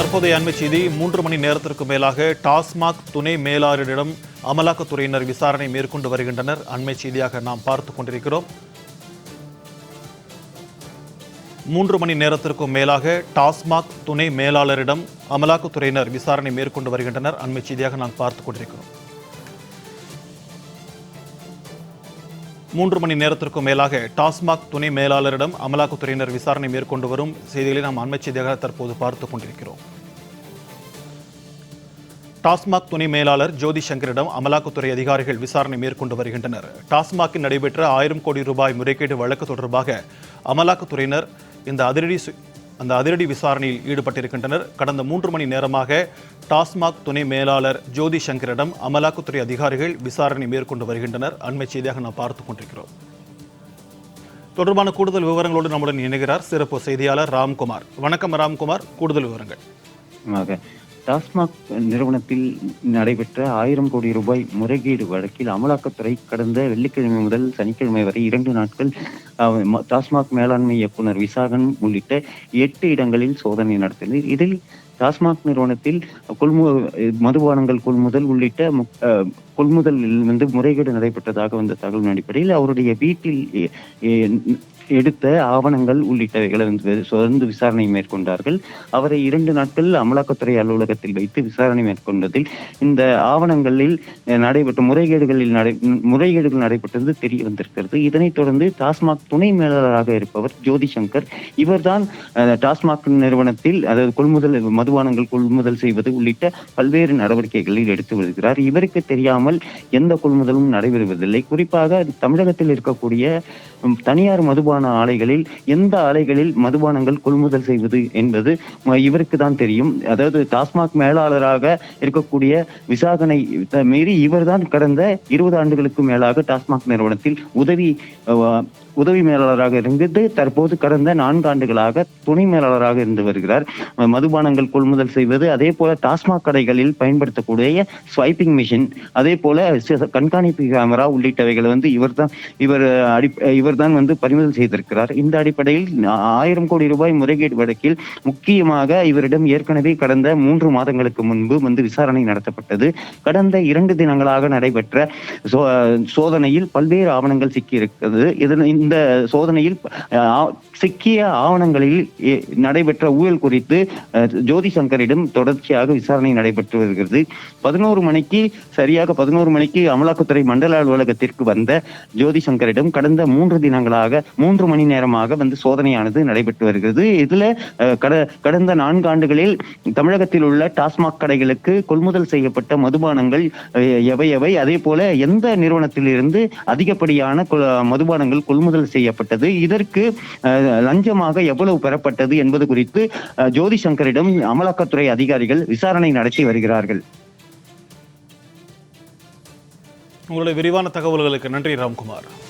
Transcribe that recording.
தற்போதைய அண்மை செய்தி மூன்று மணி நேரத்திற்கு மேலாக டாஸ்மாக் துணை மேலாளரிடம் அமலாக்கத்துறையினர் விசாரணை மேற்கொண்டு வருகின்றனர். அண்மை செய்தியாக நாம் பார்த்து கொண்டிருக்கிறோம். மூன்று மணி நேரத்திற்கும் மேலாக டாஸ்மாக் துணை மேலாளரிடம் அமலாக்கத்துறையினர் விசாரணை மேற்கொண்டு வருகின்றனர். அண்மை செய்தியாக நாம் பார்த்து கொண்டிருக்கிறோம். மூன்று மணி நேரத்திற்கும் மேலாக டாஸ்மாக் துணை மேலாளரிடம் அமலாக்கத்துறையினர் விசாரணை மேற்கொண்டு வரும் செய்திகளை நாம் அண்மை செய்தியாக தற்போது பார்த்து கொண்டிருக்கிறோம். டாஸ்மாக் துணை மேலாளர் ஜோதி சங்கரிடம் அமலாக்கத்துறை அதிகாரிகள் விசாரணை மேற்கொண்டு வருகின்றனர். டாஸ்மாகில் நடைபெற்ற ஆயிரம் கோடி ரூபாய் முறைகேடு வழக்கு தொடர்பாக அமலாக்கத்துறையினர் இந்த அதிரடி அந்த அதிரடி விசாரணையில் ஈடுபட்டிருக்கின்றனர். கடந்த மூன்று மணி நேரமாக டாஸ்மாக் துணை மேலாளர் ஜோதி சங்கரிடம் அமலாக்கத்துறை அதிகாரிகள் விசாரணை மேற்கொண்டு வருகின்றனர். அண்மை செய்தியாக நாம் பார்த்து கொண்டிருக்கிறோம். தொடர்பான கூடுதல் விவரங்களோடு நம்முடன் இணைகிறார் சிறப்பு செய்தியாளர் ராம்குமார். வணக்கம் ராம்குமார். கூடுதல் விவரங்கள். டாஸ்மாக் நிறுவனத்தில் நடைபெற்ற ஆயிரம் கோடி ரூபாய் முறைகேடு வழக்கில் அமலாக்கத்துறை கடந்த வெள்ளிக்கிழமை முதல் சனிக்கிழமை வரை இரண்டு நாட்கள் டாஸ்மாக் மேலாண்மை இயக்குனர் விசாகன் உள்ளிட்ட எட்டு இடங்களில் சோதனை நடத்தியது இதில் டாஸ்மாக் நிறுவனத்தில் கொள்மு மதுபானங்கள் கொள்முதல் உள்ளிட்ட கொள்முதலில் வந்து முறைகேடு நடைபெற்றதாக வந்த தகவலின் அடிப்படையில் அவருடைய வீட்டில் எடுத்த ஆவணங்கள் உள்ளிட்டவைகளை வந்து தொடர்ந்து விசாரணை மேற்கொண்டார்கள். அவரை இரண்டு நாட்கள் அமலாக்கத்துறை அலுவலகத்தில் வைத்து விசாரணை மேற்கொண்டதில் இந்த ஆவணங்களில் நடைபெற்ற முறைகேடுகளில் நடை முறைகேடுகள் நடைபெற்றது தெரிய வந்திருக்கிறது. இதனைத் தொடர்ந்து டாஸ்மாக் துணை மேலாளராக இருப்பவர் ஜோதி சங்கர் இவர்தான் டாஸ்மாக் நிறுவனத்தில் அதாவது கொள்முதல் மதுபானங்கள் கொள்முதல் செய்வது உள்ளிட்ட பல்வேறு நடவடிக்கைகளில் எடுத்து வருகிறார். இவருக்கு தெரியாமல் எந்த கொள்முதலும் நடைபெறுவதில்லை. குறிப்பாக தமிழகத்தில் இருக்கக்கூடிய தனியார் மதுபான ஆலைகளில் எந்த ஆலைகளில் மதுபானங்கள் கொள்முதல் செய்வது என்பது இவருக்கு தான் தெரியும். அதாவது டாஸ்மாக் மேலாளராக இருக்கக்கூடிய விசாகனை மீறி இவர்தான் கடந்த இருபது ஆண்டுகளுக்கு மேலாக டாஸ்மாக் நிறுவனத்தில் உதவி உதவி மேலாளராக இருந்தது தற்போது கடந்த நான்கு ஆண்டுகளாக துணை மேலாளராக இருந்து வருகிறார். மதுபானங்கள் கொள்முதல் செய்வது அதே போல டாஸ்மாக் கடைகளில் பயன்படுத்தக்கூடிய ஸ்வைப்பிங் மிஷின் அதே போல கண்காணிப்பு கேமரா உள்ளிட்டவைகளை வந்து இவர்தான் இவர் அடி இவர்தான் வந்து பறிமுதல் செய்திருக்கிறார். இந்த அடிப்படையில் ஆயிரம் கோடி ரூபாய் முறைகேடு வழக்கில் முக்கியமாக இவரிடம் ஏற்கனவே கடந்த மூன்று மாதங்களுக்கு முன்பு வந்து விசாரணை நடத்தப்பட்டது. கடந்த இரண்டு தினங்களாக நடைபெற்ற சோ- சோதனையில் பல்வேறு ஆவணங்கள் சிக்கியிருக்கிறது. இதன் இந்த சோதனையில் சிக்கிய ஆவணங்களில் நடைபெற்ற ஊழல் குறித்து ஜோதி சங்கரிடம் தொடர்ச்சியாக விசாரணை நடைபெற்று வருகிறது. பதினோரு மணிக்கு சரியாக பதினோரு மணிக்கு அமலாக்கத்துறை மண்டல அலுவலகத்திற்கு வந்த ஜோதி சங்கரிடம் கடந்த மூன்று தினங்களாக மூன்று மணி நேரமாக வந்து சோதனையானது நடைபெற்று வருகிறது. இதுல கட- கடந்த நான்கு ஆண்டுகளில் தமிழகத்தில் உள்ள டாஸ்மாக் கடைகளுக்கு கொள்முதல் செய்யப்பட்ட மதுபானங்கள் எவை எவை அதே போல எந்த நிறுவனத்திலிருந்து அதிகப்படியான கொ- மதுபானங்கள் கொள்முதல் செய்யப்பட்டது. இதற்கு அஹ், லஞ்சமாக எவ்வளவு பெறப்பட்டது என்பது குறித்து ஜோதி சங்கரிடம் அமலாக்கத்துறை அதிகாரிகள் விசாரணை நடத்தி வருகிறார்கள். உங்களுடைய விரிவான தகவல்களுக்கு நன்றி ராம்குமார்.